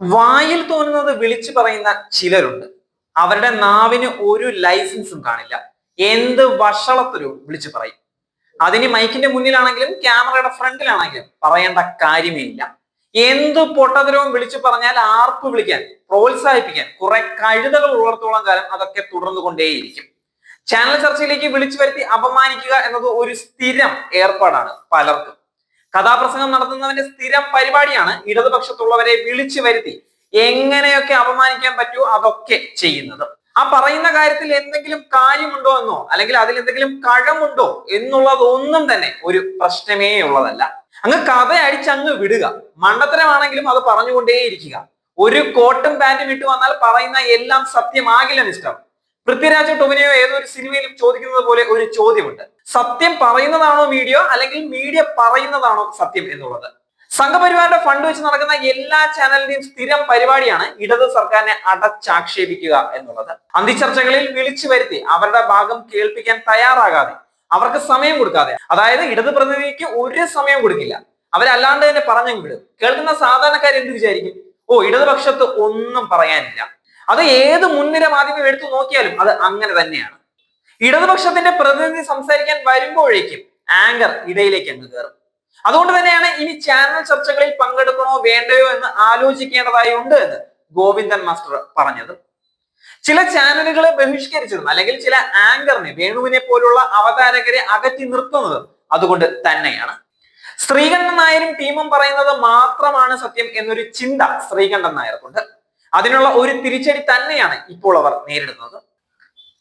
വായിൽ തോന്നുന്നത് വിളിച്ചു പറയുന്ന ചിലരുണ്ട്. അവരുടെ നാവിന് ഒരു ലൈസൻസും കാണില്ല. എന്ത് വഷളത്തിലും വിളിച്ചു പറയും. അതിന് മൈക്കിന്റെ മുന്നിലാണെങ്കിലും ക്യാമറയുടെ ഫ്രണ്ടിലാണെങ്കിലും പറയേണ്ട കാര്യമേ ഇല്ല. എന്ത് പൊട്ടതരവും വിളിച്ചു പറഞ്ഞാൽ ആർപ്പ് വിളിക്കാൻ പ്രോത്സാഹിപ്പിക്കാൻ കുറെ കഴുതകൾ ഉള്ളിടത്തോളം കാലം അതൊക്കെ തുടർന്നു കൊണ്ടേയിരിക്കും ചാനൽ ചർച്ചയിലേക്ക് വിളിച്ചു വരുത്തി അപമാനിക്കുക എന്നത് ഒരു സ്ഥിരം ഏർപ്പാടാണ് പലർക്കും. കഥാപ്രസംഗം നടത്തുന്നവന്റെ സ്ഥിരം പരിപാടിയാണ് ഇടതുപക്ഷത്തുള്ളവരെ വിളിച്ചു വരുത്തി എങ്ങനെയൊക്കെ അപമാനിക്കാൻ പറ്റുമോ അതൊക്കെ ചെയ്യുന്നത്. ആ പറയുന്ന കാര്യത്തിൽ എന്തെങ്കിലും കാര്യമുണ്ടോ എന്നോ അല്ലെങ്കിൽ അതിൽ എന്തെങ്കിലും കഴമുണ്ടോ എന്നുള്ളതൊന്നും തന്നെ ഒരു പ്രശ്നമേ ഉള്ളതല്ല. അങ്ങ് കഥ അടിച്ചങ്ങ് വിടുക. മണ്ടത്തരമാണെങ്കിലും അത് പറഞ്ഞുകൊണ്ടേയിരിക്കുക. ഒരു കോട്ടും പാന്റും ഇട്ട് വന്നാൽ പറയുന്ന എല്ലാം സത്യമാകില്ല മിസ്റ്റർ പൃഥ്വിരാജ് ടൊമിനെയോ ഏതൊരു സിനിമയിലും ചോദിക്കുന്നത് പോലെ ഒരു ചോദ്യമുണ്ട്. സത്യം പറയുന്നതാണോ മീഡിയ അല്ലെങ്കിൽ മീഡിയ പറയുന്നതാണോ സത്യം എന്നുള്ളത്? സംഘപരിവാറിന്റെ ഫണ്ട് വെച്ച് നടക്കുന്ന എല്ലാ ചാനലിന്റെയും സ്ഥിരം പരിപാടിയാണ് ഇടത് സർക്കാരിനെ അടച്ചാക്ഷേപിക്കുക എന്നുള്ളത്. അന്തിച്ചർച്ചകളിൽ വിളിച്ചു വരുത്തി അവരുടെ ഭാഗം കേൾപ്പിക്കാൻ തയ്യാറാകാതെ അവർക്ക് സമയം കൊടുക്കാതെ അതായത് ഇടത് പ്രതിനിധിക്ക് ഒരു സമയം കൊടുക്കില്ല. അവരല്ലാണ്ട് തന്നെ പറഞ്ഞു കേൾക്കുന്ന സാധാരണക്കാർ എന്ത് വിചാരിക്കും? ഓ ഇടതുപക്ഷത്ത് ഒന്നും പറയാനില്ല. അത് ഏത് മുൻനിര മാധ്യമം എടുത്തു നോക്കിയാലും അത് അങ്ങനെ തന്നെയാണ്. ഇടതുപക്ഷത്തിന്റെ പ്രതിനിധി സംസാരിക്കാൻ വരുമ്പോഴേക്കും ആങ്കർ ഇടയിലേക്ക് അങ്ങ് കയറും. അതുകൊണ്ട് തന്നെയാണ് ഇനി ചാനൽ ചർച്ചകളിൽ പങ്കെടുക്കണോ വേണ്ടയോ എന്ന് ആലോചിക്കേണ്ടതായി ഉണ്ട് എന്ന് ഗോവിന്ദൻ മാസ്റ്റർ പറഞ്ഞത്. ചില ചാനലുകളെ ബഹിഷ്കരിച്ചതും അല്ലെങ്കിൽ ചില ആങ്കറിനെ വേണുവിനെ പോലുള്ള അവതാരകരെ അകറ്റി നിർത്തുന്നതും അതുകൊണ്ട് തന്നെയാണ്. ശ്രീകണ്ഠൻ നായരും ടീമും പറയുന്നത് മാത്രമാണ് സത്യം എന്നൊരു ചിന്ത ശ്രീകണ്ഠൻ നായർക്കുണ്ട്. അതിനുള്ള ഒരു തിരിച്ചടി തന്നെയാണ് ഇപ്പോൾ അവർ നേരിടുന്നത്.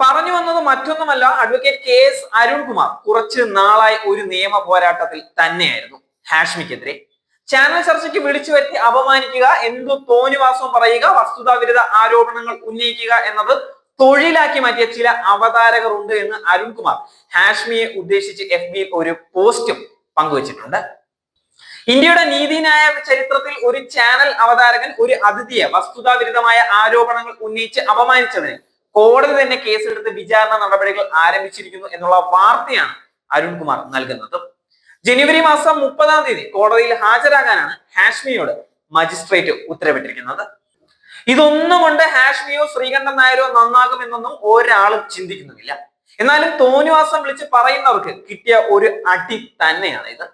പറഞ്ഞു വന്നത് മറ്റൊന്നുമല്ല അഡ്വക്കേറ്റ് കെ എസ് അരുൺകുമാർ കുറച്ച് നാളായി ഒരു നിയമ പോരാട്ടത്തിൽ തന്നെയായിരുന്നു ഹാഷ്മിക്കെതിരെ. ചാനൽ ചർച്ചയ്ക്ക് വിളിച്ചു വരുത്തി അപമാനിക്കുക എന്തു തോന്നിവാസവും പറയുക വസ്തുതാവിരുദ്ധ ആരോപണങ്ങൾ ഉന്നയിക്കുക എന്നത് തൊഴിലാക്കി മാറ്റിയ ചില അവതാരകർ ഉണ്ട് എന്ന് അരുൺകുമാർ ഹാഷ്മിയെ ഉദ്ദേശിച്ച് എഫ് ഒരു പോസ്റ്റും പങ്കുവച്ചിട്ടുണ്ട്. ഇന്ത്യയുടെ നീതിന്യായ ചരിത്രത്തിൽ ഒരു ചാനൽ അവതാരകൻ ഒരു അതിഥിയെ വസ്തുതാവിരുദ്ധമായ ആരോപണങ്ങൾ ഉന്നയിച്ച് അപമാനിച്ചതിന് കോടതി തന്നെ കേസെടുത്ത് വിചാരണ നടപടികൾ ആരംഭിച്ചിരിക്കുന്നു എന്നുള്ള വാർത്തയാണ് അരുൺകുമാർ നൽകുന്നത്. ജനുവരി മാസം മുപ്പതാം തീയതി കോടതിയിൽ ഹാജരാകാനാണ് ഹാഷ്മിയോട് മജിസ്ട്രേറ്റ് ഉത്തരവിട്ടിരിക്കുന്നത്. ഇതൊന്നും കൊണ്ട് ഹാഷ്മിയോ ശ്രീകണ്ഠൻ നായരോ നന്നാകുമെന്നൊന്നും ഒരാളും ചിന്തിക്കുന്നുമില്ല. എന്നാലും തോന്നിവാസം വിളിച്ച് പറയുന്നവർക്ക് കിട്ടിയ ഒരു അടി തന്നെയാണ് ഇത്